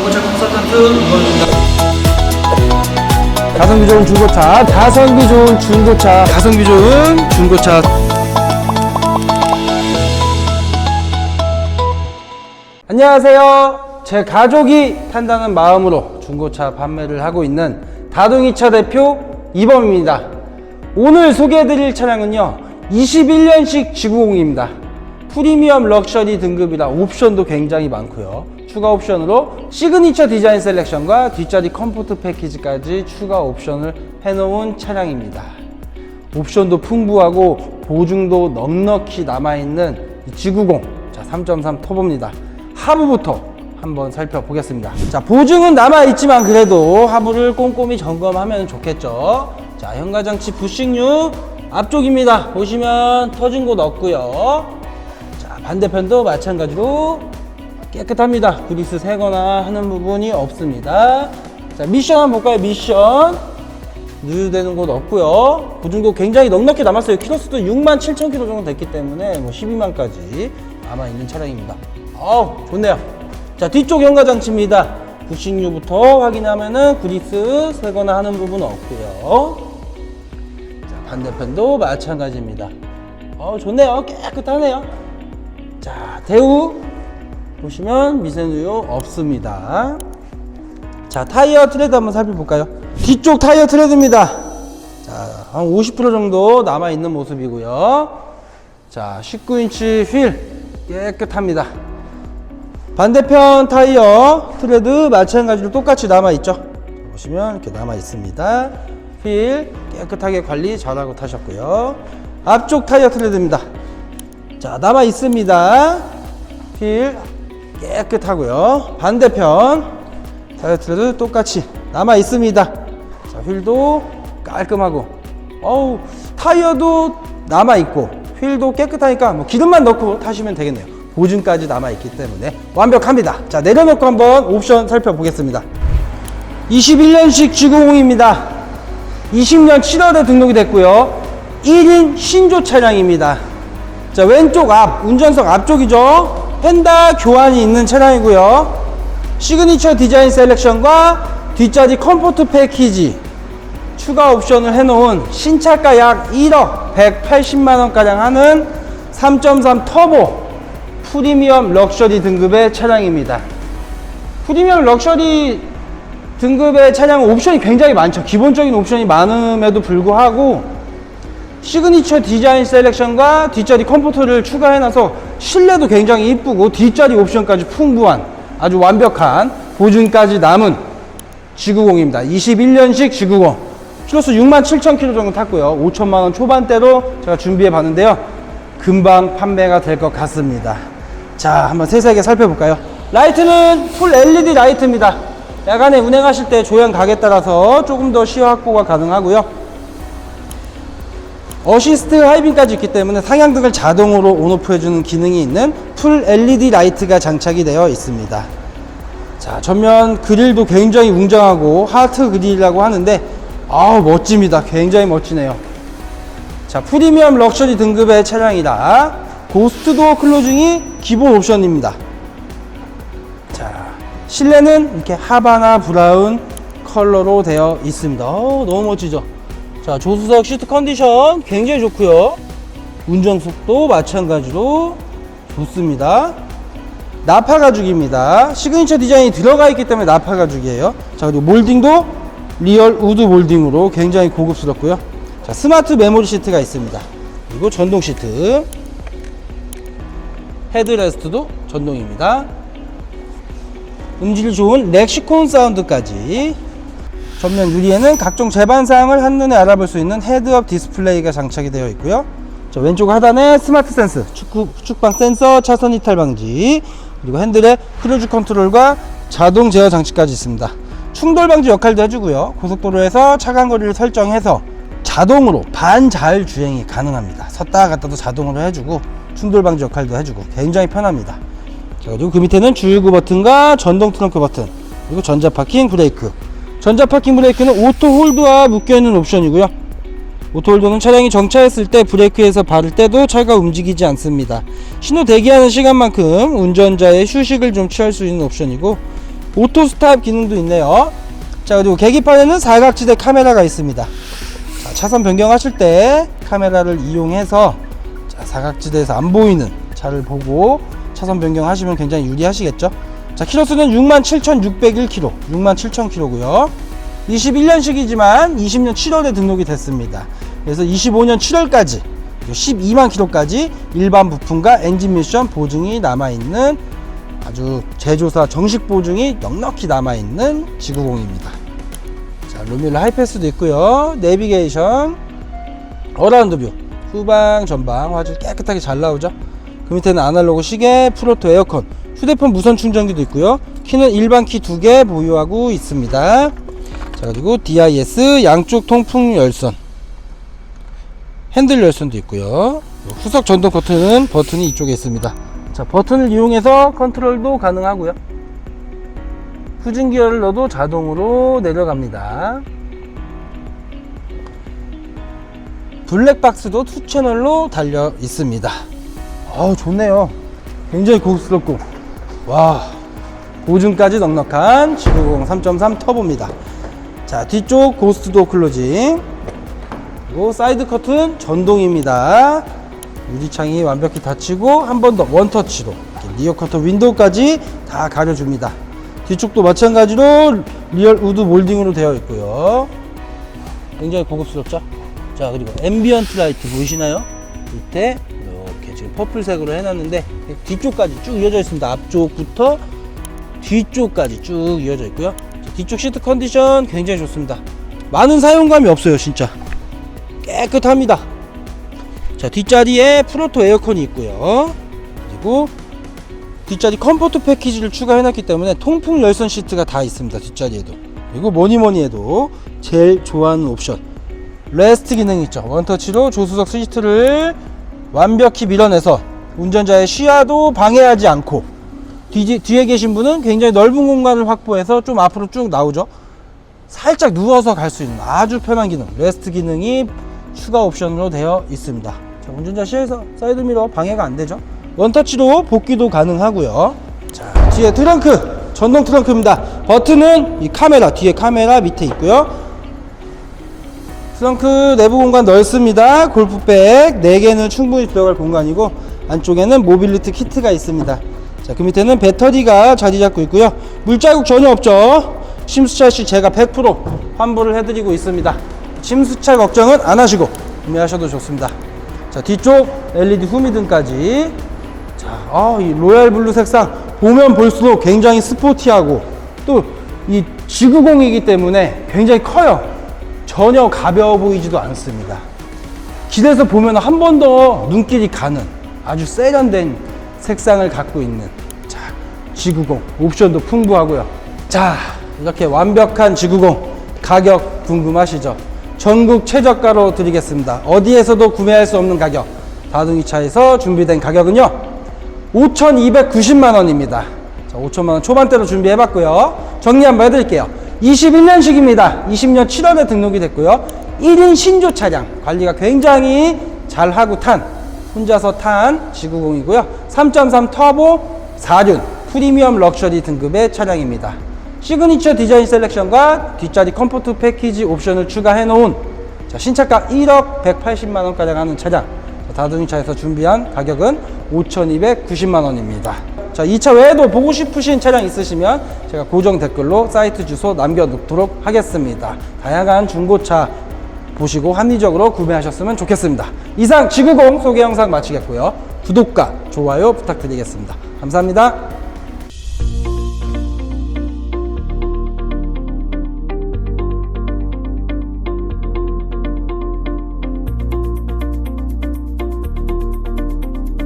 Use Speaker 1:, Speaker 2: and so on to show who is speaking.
Speaker 1: 중고차 컨설턴트 이건입니다.
Speaker 2: 가성비 좋은 중고차, 가성비 좋은 중고차, 가성비 좋은 중고차. 안녕하세요. 제 가족이 탄다는 마음으로 중고차 판매를 하고 있는 다둥이차 대표 이범입니다. 오늘 소개해드릴 차량은요, 21년식 G90입니다. 프리미엄 럭셔리 등급이라 옵션도 굉장히 많고요. 추가 옵션으로 시그니처 디자인 셀렉션과 뒷자리 컴포트 패키지까지 추가 옵션을 해놓은 차량입니다. 옵션도 풍부하고 보증도 넉넉히 남아있는 이 G90 자 3.3 터보입니다. 하부부터 한번 살펴보겠습니다. 자 보증은 남아있지만 그래도 하부를 꼼꼼히 점검하면 좋겠죠. 자 현가장치 부식류 앞쪽입니다. 보시면 터진 곳 없고요. 자 반대편도 마찬가지로 깨끗합니다. 그리스 새거나 하는 부분이 없습니다. 자 미션 한번 볼까요? 미션 누유되는 곳 없고요. 보증도 굉장히 넉넉히 남았어요. 키로수도 6만 7천 킬로 정도 됐기 때문에 뭐 12만까지 남아 있는 차량입니다. 어우 좋네요. 자 뒤쪽 연가 장치입니다. 부식류부터 확인하면은 그리스 새거나 하는 부분 없고요. 자 반대편도 마찬가지입니다. 어 좋네요. 깨끗하네요. 자 대우 보시면 미세누유 없습니다. 자 타이어 트레드 한번 살펴볼까요? 뒤쪽 타이어 트레드입니다. 자, 한 50% 정도 남아 있는 모습이고요. 자, 19인치 휠 깨끗합니다. 반대편 타이어 트레드 마찬가지로 똑같이 남아 있죠. 보시면 이렇게 남아 있습니다. 휠 깨끗하게 관리 잘하고 타셨고요. 앞쪽 타이어 트레드입니다. 자, 남아 있습니다. 휠 깨끗하고요. 반대편 타이어 트레드 똑같이 남아 있습니다. 자, 휠도 깔끔하고, 어우, 타이어도 남아 있고, 휠도 깨끗하니까 뭐 기름만 넣고 타시면 되겠네요. 보증까지 남아 있기 때문에 완벽합니다. 자, 내려놓고 한번 옵션 살펴보겠습니다. 21년식 G90입니다. 20년 7월에 등록이 됐고요. 1인 신조 차량입니다. 자, 왼쪽 앞, 운전석 앞쪽이죠. 펜다 교환이 있는 차량이고요. 시그니처 디자인 셀렉션과 뒷자리 컴포트 패키지 추가 옵션을 해놓은 신차가 약 1억 180만원가량 하는 3.3 터보 프리미엄 럭셔리 등급의 차량입니다. 프리미엄 럭셔리 등급의 차량은 옵션이 굉장히 많죠. 기본적인 옵션이 많음에도 불구하고 시그니처 디자인 셀렉션과 뒷자리 컴포터를 추가해놔서 실내도 굉장히 이쁘고 뒷자리 옵션까지 풍부한 아주 완벽한 보증까지 남은 G90입니다. 21년식 G90. 키로수 6만 7천 킬로 정도 탔고요. 5천만 원 초반대로 제가 준비해 봤는데요. 금방 판매가 될 것 같습니다. 자, 한번 세세하게 살펴볼까요? 라이트는 풀 LED 라이트입니다. 야간에 운행하실 때 조향 각에 따라서 조금 더 시야 확보가 가능하고요. 어시스트 하이빔까지 있기 때문에 상향등을 자동으로 온오프 해주는 기능이 있는 풀 LED 라이트가 장착이 되어 있습니다. 자, 전면 그릴도 굉장히 웅장하고 하트 그릴이라고 하는데 아우 멋집니다. 굉장히 멋지네요. 자, 프리미엄 럭셔리 등급의 차량이다. 고스트 도어 클로징이 기본 옵션입니다. 자, 실내는 이렇게 하바나 브라운 컬러로 되어 있습니다. 어, 너무 멋지죠? 자, 조수석 시트 컨디션 굉장히 좋고요. 운전석도 마찬가지로 좋습니다. 나파 가죽입니다. 시그니처 디자인이 들어가 있기 때문에 나파 가죽이에요. 자, 그리고 몰딩도 리얼 우드 몰딩으로 굉장히 고급스럽고요. 자, 스마트 메모리 시트가 있습니다. 그리고 전동 시트. 헤드레스트도 전동입니다. 음질 좋은 렉시콘 사운드까지 전면 유리에는 각종 제반 사항을 한눈에 알아볼 수 있는 헤드업 디스플레이가 장착이 되어 있고요. 자, 왼쪽 하단에 스마트 센스, 축구, 축방 센서, 차선 이탈 방지, 그리고 핸들에 크루즈 컨트롤과 자동 제어 장치까지 있습니다. 충돌 방지 역할도 해주고요. 고속도로에서 차간 거리를 설정해서 자동으로 반자율 주행이 가능합니다. 섰다 갔다도 자동으로 해주고 충돌 방지 역할도 해주고 굉장히 편합니다. 자, 그리고 그 밑에는 주유구 버튼과 전동 트렁크 버튼, 그리고 전자 파킹 브레이크. 전자 파킹 브레이크는 오토 홀드와 묶여 있는 옵션이고요. 오토 홀드는 차량이 정차했을 때 브레이크에서 바를 때도 차가 움직이지 않습니다. 신호 대기하는 시간만큼 운전자의 휴식을 좀 취할 수 있는 옵션이고 오토 스탑 기능도 있네요. 자, 그리고 계기판에는 사각지대 카메라가 있습니다. 자, 차선 변경하실 때 카메라를 이용해서 자, 사각지대에서 안 보이는 차를 보고 차선 변경하시면 굉장히 유리하시겠죠. 자, 키로수는 67,601km, 67,000km고요. 21년식이지만 20년 7월에 등록이 됐습니다. 그래서 25년 7월까지 12만 킬로까지 일반 부품과 엔진 미션 보증이 남아 있는 아주 제조사 정식 보증이 넉넉히 남아 있는 지구공입니다. 자, 루밀러 하이패스도 있고요. 내비게이션, 어라운드 뷰, 후방, 전방 화질 깨끗하게 잘 나오죠. 그 밑에는 아날로그 시계, 프로토 에어컨, 휴대폰 무선 충전기도 있고요. 키는 일반 키 두 개 보유하고 있습니다. 자, 그리고 DIS 양쪽 통풍 열선, 핸들 열선도 있고요. 후석 전동 버튼은 버튼이 이쪽에 있습니다. 자, 버튼을 이용해서 컨트롤도 가능하고요. 후진 기어를 넣어도 자동으로 내려갑니다. 블랙박스도 투 채널로 달려 있습니다. 아우 좋네요. 굉장히 고급스럽고 와 보증까지 넉넉한 G90 3.3 터보입니다. 자 뒤쪽 고스트 도 클로징 그리고 사이드 커튼 전동입니다. 유리창이 완벽히 닫히고 한 번 더 원터치로 리어 커터 윈도우까지 다 가려줍니다. 뒤쪽도 마찬가지로 리얼 우드 몰딩으로 되어 있고요. 굉장히 고급스럽죠? 자 그리고 앰비언트 라이트 보이시나요? 지금 퍼플색으로 해놨는데 뒤쪽까지 쭉 이어져 있습니다. 앞쪽부터 뒤쪽까지 쭉 이어져 있고요. 자, 뒤쪽 시트 컨디션 굉장히 좋습니다. 많은 사용감이 없어요, 진짜. 깨끗합니다. 자, 뒷자리에 프로토 에어컨이 있고요. 그리고 뒷자리 컴포트 패키지를 추가해놨기 때문에 통풍 열선 시트가 다 있습니다. 뒷자리에도. 그리고 뭐니 뭐니 해도 제일 좋아하는 옵션. 레스트 기능이 있죠. 원터치로 조수석 시트를 완벽히 밀어내서 운전자의 시야도 방해하지 않고 뒤, 뒤에 계신 분은 굉장히 넓은 공간을 확보해서 좀 앞으로 쭉 나오죠. 살짝 누워서 갈 수 있는 아주 편한 기능, 레스트 기능이 추가 옵션으로 되어 있습니다. 자, 운전자 시야에서 사이드미러 방해가 안 되죠. 원터치로 복귀도 가능하고요. 자, 뒤에 트렁크, 전동 트렁크입니다. 버튼은 이 카메라, 뒤에 카메라 밑에 있고요. 트렁크 내부 공간 넓습니다. 골프백 4개는 충분히 들어갈 공간이고 안쪽에는 모빌리티 키트가 있습니다. 자, 그 밑에는 배터리가 자리 잡고 있고요. 물자국 전혀 없죠. 시 제가 100% 환불을 해드리고 있습니다. 침수차 걱정은 안 하시고 구매하셔도 좋습니다. 자, 뒤쪽 LED 후미등까지. 자, 아, 이 로얄 블루 색상 보면 볼수록 굉장히 스포티하고 또 이 지구공이기 때문에 굉장히 커요. 전혀 가벼워 보이지도 않습니다. 길에서 보면 한 번 더 눈길이 가는 아주 세련된 색상을 갖고 있는 자, G90 옵션도 풍부하고요. 자, 이렇게 완벽한 G90 가격 궁금하시죠? 전국 최저가로 드리겠습니다. 어디에서도 구매할 수 없는 가격. 다둥이차에서 준비된 가격은요. 5,290만 원입니다. 자, 5천만 원 초반대로 준비해 봤고요. 정리 한번 해드릴게요. 21년식입니다. 20년 7월에 등록이 됐고요. 1인 신조 차량 관리가 굉장히 잘하고 탄 혼자서 탄 G90이고요. 3.3 터보 4륜 프리미엄 럭셔리 등급의 차량입니다. 시그니처 디자인 셀렉션과 뒷자리 컴포트 패키지 옵션을 추가해 놓은 자, 신차가 1억 180만 원가량 하는 차량 자, 다둥이차에서 준비한 가격은 5,290만 원입니다. 자, 이 차 외에도 보고 싶으신 차량 있으시면 제가 고정 댓글로 사이트 주소 남겨놓도록 하겠습니다. 다양한 중고차 보시고 합리적으로 구매하셨으면 좋겠습니다. 이상 지구공 소개 영상 마치겠고요. 구독과 좋아요 부탁드리겠습니다. 감사합니다.